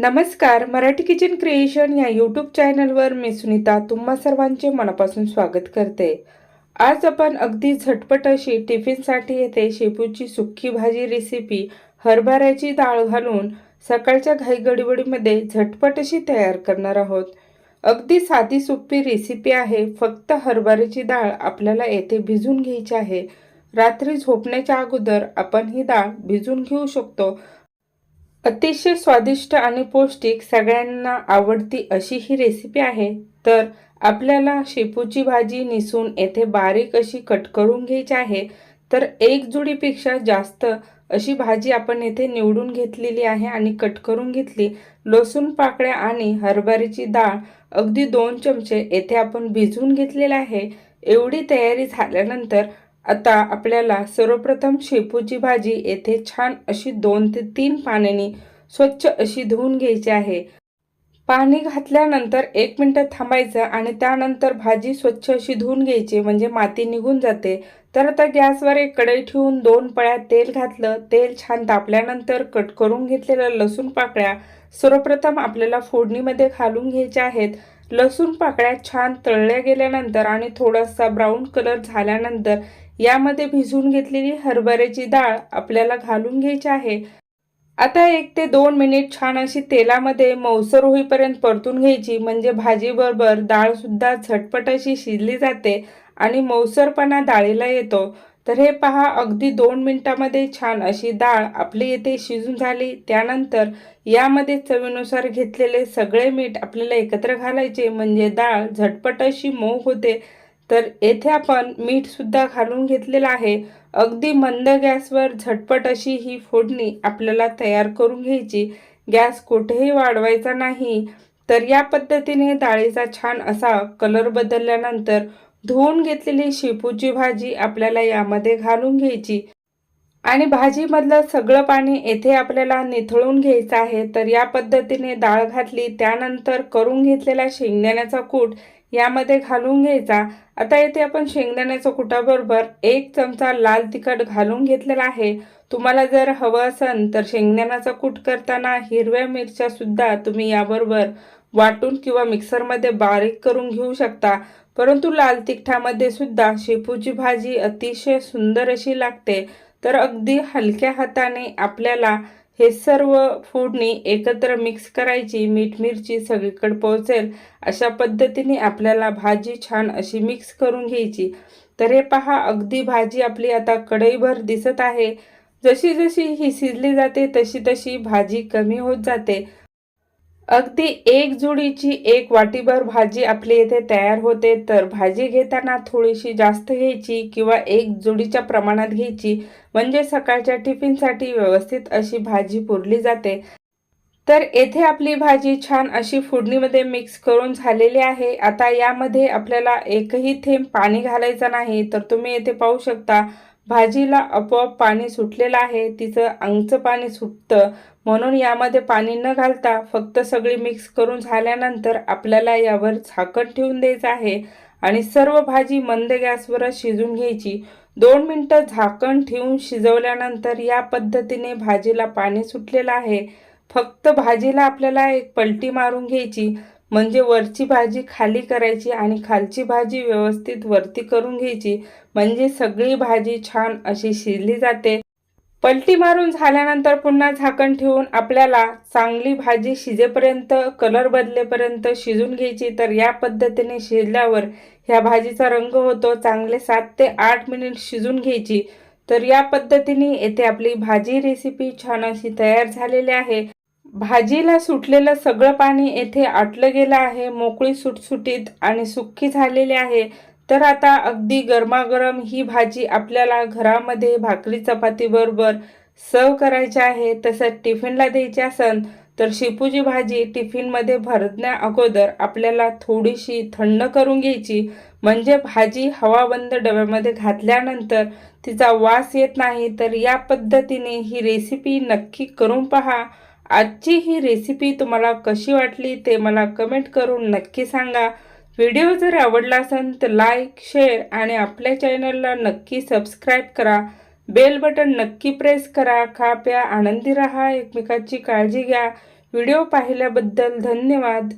नमस्कार Marathi kitchen creation या YouTube चॅनलवर मी सुनीता तुम्हा सर्वांचे मनापासून स्वागत करते. आज आपण अगदी झटपट अशी टिफिनसाठी येथे शेपूची सुक्की भाजी रेसिपी हरभऱ्याची डाळ घालून सकाळच्या घाई गडबडीमध्ये झटपट अशी तयार करणार आहोत. अगदी साधी सोपी रेसिपी आहे फक्त हरभऱ्याची डाळ आपल्याला येथे भिजून घ्यायची आहे. रात्री झोपण्याच्या अगोदर आपण ही डाळ भिजून घेऊ शकतो अतिशय स्वादिष्ट आणि पौष्टिक सगळ्यांना आवडती अशी ही रेसिपी आहे. तर आपल्याला शेपूची भाजी निसून येथे बारीक अशी कट करून घ्यायची आहे. तर एक जुडीपेक्षा जास्त अशी भाजी आपण येथे निवडून घेतलेली आहे आणि कट करून घेतली. लसूण पाकळ्या आणि हरभऱ्याची डाळ अगदी दोन चमचे येथे आपण भिजवून घेतलेले आहे. एवढी तयारी झाल्यानंतर आता आपल्याला सर्वप्रथम शेपूची भाजी येथे छान अशी दोन ते तीन पाण्याने स्वच्छ अशी धुवून घ्यायची आहे. पाणी घातल्यानंतर एक मिनटं थांबायचं आणि त्यानंतर भाजी स्वच्छ अशी धुवून घ्यायची म्हणजे माती निघून जाते. तर आता गॅसवर एक कढई ठेवून दोन पळ्या तेल घातलं. तेल छान तापल्यानंतर कट करून घेतलेल्या लसूण पाकळ्या सर्वप्रथम आपल्याला फोडणीमध्ये घालून घ्यायच्या आहेत. लसूण पाकळ्या छान तळल्या गेल्यानंतर आणि थोडासा ब्राऊन कलर झाल्यानंतर यामध्ये भिजवून घेतलेली हरभऱ्याची डाळ आपल्याला घालून घ्यायची आहे. आता एक ते दोन मिनिट छान अशी तेलामध्ये मौसर होईपर्यंत परतून घ्यायची. म्हणजे भाजीबरोबर डाळसुद्धा झटपट अशी शिजली जाते आणि मौसरपणा डाळीला येतो. तर हे पहा अगदी दोन मिनिटामध्ये छान अशी डाळ आपली येथे शिजून झाली. त्यानंतर यामध्ये चवीनुसार घेतलेले सगळे मीठ आपल्याला एकत्र घालायचे. म्हणजे डाळ झटपट अशी मऊ होते. तर येथे आपण मीठसुद्धा घालून घेतलेलं आहे. अगदी मंद गॅसवर झटपट अशी ही फोडणी आपल्याला तयार करून घ्यायची. गॅस कुठेही वाढवायचा नाही. तर या पद्धतीने डाळीचा छान असा कलर बदलल्यानंतर धुवून घेतलेली शेपूची भाजी आपल्याला यामध्ये घालून घ्यायची. आणि भाजीमधलं सगळं पाणी येथे आपल्याला निथळून घ्यायचं आहे. तर या पद्धतीने डाळ घातली त्यानंतर करून घेतलेला शेंगदाण्याचा कूट यामध्ये घालून घ्यायचा. आता येथे आपण शेंगदाण्याच्या कुटाबरोबर एक चमचा लाल तिखट घालून घेतलेला आहे. तुम्हाला जर हवं असेल तर शेंगदाण्याचा कूट करताना हिरव्या मिरच्या सुद्धा तुम्ही याबरोबर वाटून किंवा मिक्सरमध्ये बारीक करून घेऊ शकता. परंतु लाल तिखटामध्ये सुद्धा शेपूची भाजी अतिशय सुंदर अशी लागते. तर अगदी हलक्या हाताने आपल्याला हे सर्व फोडणी एकत्र मिक्स करायची मीठ मिरची सगळीकडे पोहोचेल. अशा पद्धतीने आपल्याला भाजी छान अशी मिक्स करून घ्यायची. तर हे पहा अगदी भाजी आपली आता कढईभर दिसत आहे. जशी जशी ही शिजली जाते तशी तशी भाजी कमी होत जाते. अगदी एक जुडीची एक वाटीभर भाजी आपली येथे तयार होते. तर भाजी घेताना थोडीशी जास्त घ्यायची किंवा एक जुडीच्या प्रमाणात घ्यायची. म्हणजे सकाळच्या टिफिनसाठी व्यवस्थित अशी भाजी पुरली जाते. तर येथे आपली भाजी छान अशी फोडणीमध्ये मिक्स करून झालेली आहे. आता यामध्ये आपल्याला एकही थेंब पाणी घालायचं नाही. तर तुम्ही येथे पाहू शकता भाजीला आपोआप पाणी सुटलेलं आहे. तिचं अंगचं पाणी सुटतं. म्हणून यामध्ये पाणी न घालता फक्त सगळी मिक्स करून झाल्यानंतर आपल्याला यावर झाकण ठेवून द्यायचं आहे आणि सर्व भाजी मंद गॅसवरच शिजून घ्यायची. दोन मिनटं झाकण ठेवून शिजवल्यानंतर या पद्धतीने भाजीला पाणी सुटलेलं आहे. फक्त भाजीला आपल्याला एक पलटी मारून घ्यायची. म्हणजे वरची भाजी खाली करायची आणि खालची भाजी व्यवस्थित वरती करून घ्यायची. म्हणजे सगळी भाजी छान अशी शिजली जाते. पलटी मारून झाल्यानंतर पुन्हा झाकण ठेवून आपल्याला चांगली भाजी शिजेपर्यंत कलर बदलेपर्यंत शिजून घ्यायची. तर या पद्धतीने शिजल्यावर ह्या भाजीचा रंग होतो चांगले सात ते आठ मिनिट शिजून घ्यायची. तर या पद्धतीने येथे आपली भाजी रेसिपी छान अशी तयार झालेली आहे. भाजीला सुटलेलं सगळं पाणी येथे आटलं गेलं आहे. मोकळी सुटसुटीत आणि सुक्की झालेली आहे. तर आता अगदी गरमागरम ही भाजी आपल्याला घरामध्ये भाकरी चपातीबरोबर सर्व करायची आहे. तसंच टिफिनला द्यायची असेल तर शेपूची भाजी टिफिनमध्ये भरण्या अगोदर आपल्याला थोडीशी थंड करून घ्यायची. म्हणजे भाजी हवाबंद डब्यामध्ये घातल्यानंतर तिचा वास येत नाही. तर या पद्धतीने ही रेसिपी नक्की करून पहा. आजची ही रेसिपी तुम्हाला कशी वाटली ते मला कमेंट करून नक्की सांगा. व्हिडिओ जर आवडला असेल तर लाईक शेअर आणि आपल्या चॅनलला नक्की सबस्क्राईब करा. बेल बटन नक्की प्रेस करा. खा प्या आनंदी राहा एकमेकाची काळजी घ्या. व्हिडिओ पाहिल्याबद्दल धन्यवाद.